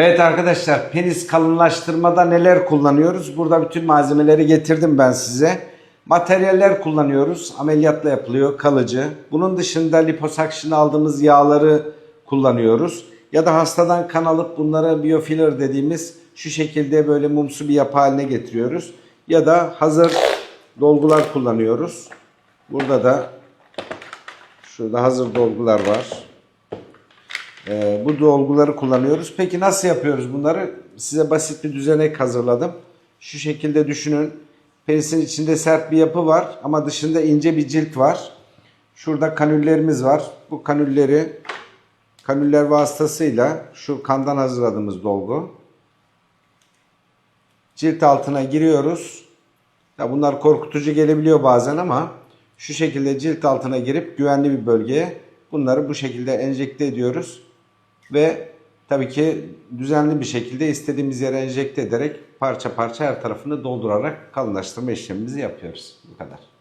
Evet arkadaşlar penis kalınlaştırmada neler kullanıyoruz? Burada bütün malzemeleri getirdim ben size. Materyaller kullanıyoruz. Ameliyatla yapılıyor kalıcı. Bunun dışında liposuction aldığımız yağları kullanıyoruz. Ya da hastadan kan alıp bunlara biofiller dediğimiz şu şekilde böyle mumsu bir yapı haline getiriyoruz. Ya da hazır dolgular kullanıyoruz. Burada da şurada hazır dolgular var. Ee, bu dolguları kullanıyoruz. Peki nasıl yapıyoruz bunları? Size basit bir düzenek hazırladım. Şu şekilde düşünün. Penisin içinde sert bir yapı var ama dışında ince bir cilt var. Şurada kanüllerimiz var. Bu kanülleri kanüller vasıtasıyla şu kandan hazırladığımız dolgu. Cilt altına giriyoruz. Ya bunlar korkutucu gelebiliyor bazen ama şu şekilde cilt altına girip güvenli bir bölgeye bunları bu şekilde enjekte ediyoruz. Ve tabii ki düzenli bir şekilde istediğimiz yere enjekte ederek parça parça her tarafını doldurarak kalınlaştırma işlemimizi yapıyoruz. Bu kadar.